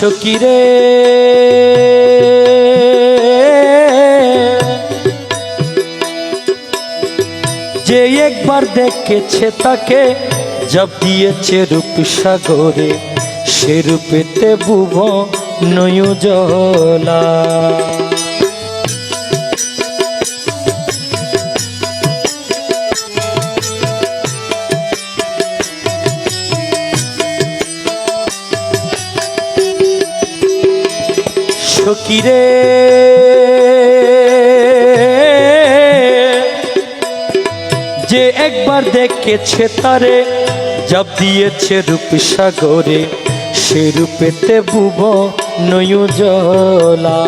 সখী। রে। যে একবার দেখেছে তাকে জব দিয়েছে রূপ সাগরে সে রূপেতে বুভ নয়ুজলা। সকিরে যে একবার দেখেছে তারে জব দিয়েছে রূপ সাগরে, সে রূপেতে বুব নয়ুজলা।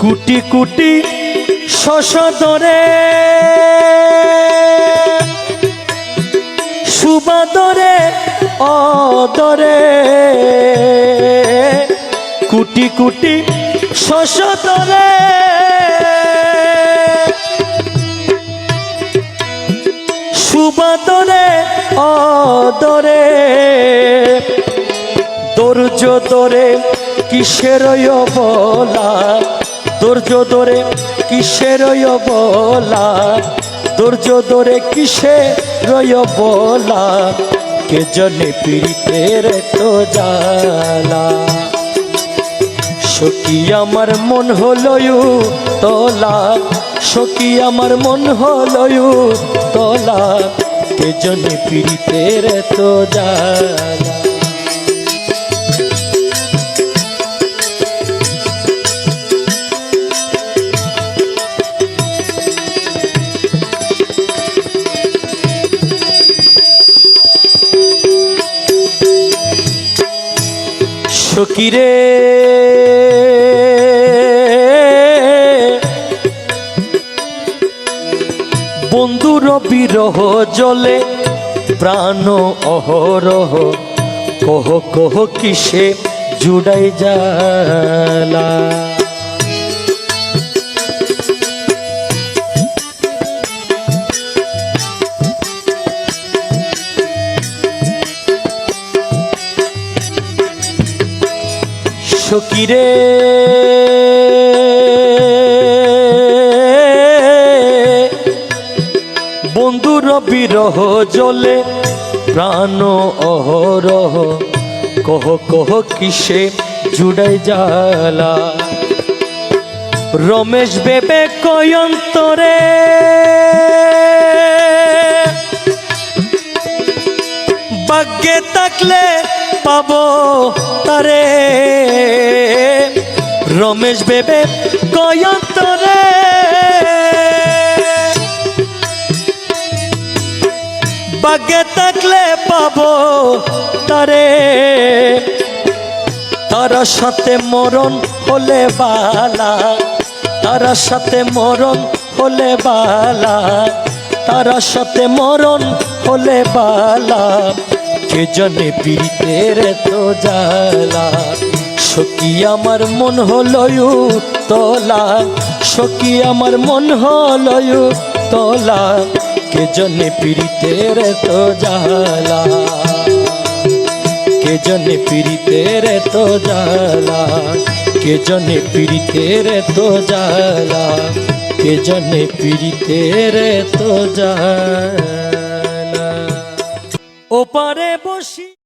কুটি কুটি শশদরে কুটি কুটি শশদরে সুবাদরে, অদরে। দর্জ দরে, কিসের বলা দর্জ দরে, কিসের বলা দর্জ দরে, কিসের বলা কে জনে পীড়িতের তো জালা সখী আমার মন হলয়ু তলা। সখী আমার মন হলয়ু তলা। কে জনে পীড়িতের তো জালা সকিরে বিরহ জলে প্রাণ অহরহ। কহ কহ কিসে জুড়াই জালা সকিরে বিরহ জলে প্রাণ অহরহ। কহ কহ, কিসে জুড়াই জালা রমেশ বেবে কয়ন্তরে ভাগ্যে থাকলে পাবো তারে। রমেশ বেবে কয়ন্তরে ভাগ্যে থাকলে পাবো তারে। তার সাথে মরণ হলে বালা। তার সাথে মরণ হলে বালা। তার সাথে মরণ হলে বালা। কে জনে পীড়িতের তো জালা সখী আমার মন হলয়ু তোলা সখী আমার মন হলয়ু তোলা কে জনে পীড়িতের তো জালা কে জনে পীড়িতের তো জালা কে জনে পীড়িতের তো জালা কে জনে পীড়িতের তো জালা ওপারে বসি